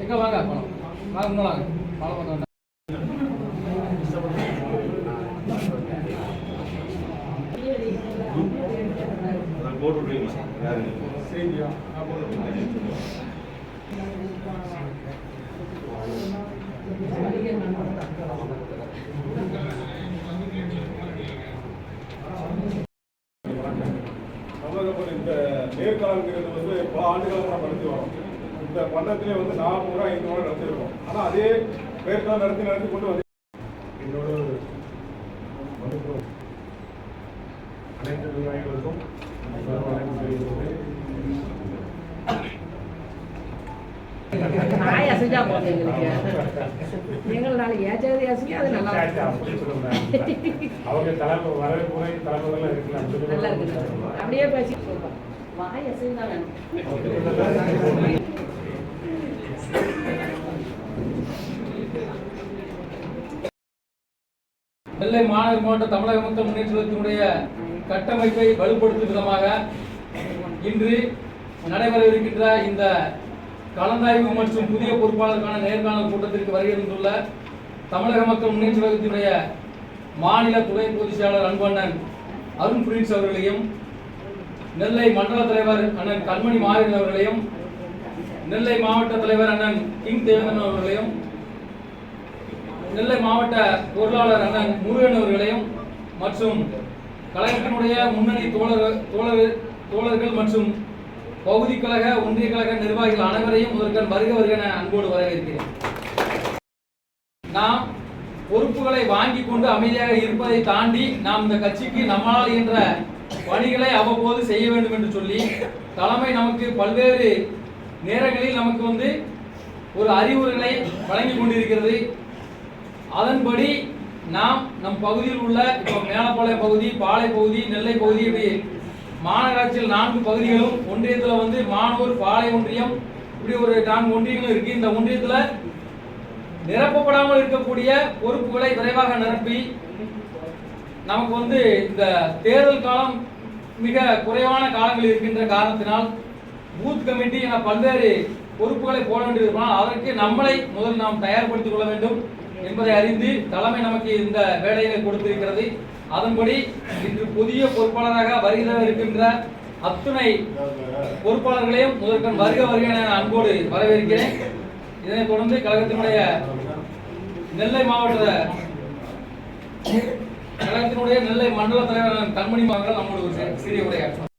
எங்க வாங்க? பழம் வாங்க உள்ள வாங்க. பழம் வாங்க போட்டு விடுவீங்களா இந்த நேர்காலங்கிறது வந்து பல ஆண்டுகளாக நம்ம நடத்தி வரோம் இந்த பண்டத்திலே வந்து நாலு முறை ஐந்து முறை நடத்திருக்கோம் ஆனால் அதே நேர்காலம் நடத்தி நடத்தி கொண்டு வந்து என்னோட வணக்கம். அனைத்து விவசாயிகளுக்கும் நாய் அசைஞ்சா போதும் எங்களுக்கு. எங்களை நாளைக்கு ஏற்றது அசைங்க அது நல்லா அப்படியே பேசி வாய் அசைந்தா வேணும். மாநகர் மாவட்ட தமிழக மக்கள் முன்னேற்றத்தினுடைய கட்டமைப்பை வலுப்படுத்தும் விதமாக இன்று நடைபெறவிருக்கின்ற இந்த கலந்தாய்வு மற்றும் புதிய பொறுப்பாளருக்கான நேர்காணல் கூட்டத்திற்கு வருகின்றுள்ள தமிழக மக்கள் முன்னேற்ற கழகத்தினுடைய மாநில துணை பொதுச் செயலாளர் அன்பண்ணன் அருண் பிரின்ஸ் அவர்களையும் நெல்லை மண்டல தலைவர் அண்ணன் கண்மணி மாவீரன் அவர்களையும் நெல்லை மாவட்ட தலைவர் அண்ணன் கிங் தேவேந்திரன் அவர்களையும் நெல்லை மாவட்ட பொருளாளர் அண்ணன் முருகன் அவர்களையும் மற்றும் கலைஞர்களுடைய முன்னணி தோழர் தோழர் தோழர்கள் மற்றும் பகுதி கழக ஒன்றிய கழக நிர்வாகிகள் அனைவரையும் முதற்கண் வருக வருக என அன்போடு வரவேற்கிறேன். நாம் பொறுப்புகளை வாங்கி கொண்டு அமைதியாக இருப்பதை தாண்டி நாம் இந்த கட்சிக்கு நம்மளால் என்ற பணிகளை அவ்வப்போது செய்ய வேண்டும் என்று சொல்லி தலைமை நமக்கு பல்வேறு நேரங்களில் நமக்கு வந்து ஒரு அறிவுரைகளை வழங்கி கொண்டிருக்கிறது. அதன்படி நாம் நம் பகுதியில் உள்ள இப்போ மேலப்பாளையம் பகுதி பாளை பகுதி நெல்லை பகுதி இப்படி மாநகராட்சியில் நான்கு பகுதிகளும் ஒன்றியத்தில் வந்து மானூர் பாலை ஒன்றியம் இப்படி ஒரு நான்கு ஒன்றியங்களும் இருக்கு. இந்த ஒன்றியத்தில் நிரப்பப்படாமல் இருக்கக்கூடிய பொறுப்புகளை விரைவாக நிரப்பி நமக்கு வந்து இந்த தேர்தல் காலம் மிக குறைவான காலங்கள் இருக்கின்ற காரணத்தினால் பூத் கமிட்டி என பல்வேறு பொறுப்புகளை போட வேண்டியிருப்பதால் அதற்கு நம்மளை முதல் நாம் தயார்படுத்திக் கொள்ள வேண்டும் என்பதை அறிந்து தலைமை நமக்கு இந்த வேலையை கொடுத்திருக்கிறது. அதன்படி இன்று புதிய பொறுப்பாளராக வருகிற இருக்கின்ற அத்துணை பொறுப்பாளர்களையும் முதற்கண் வருக வருக என அன்போடு வரவேற்கிறேன். இதனைத் தொடர்ந்து கழகத்தினுடைய நெல்லை மாவட்ட கழகத்தினுடைய நெல்லை மண்டல தலைவர் கண்மணி மகள் நம்மோடு ஒரு சிறிய உரையாற்றம்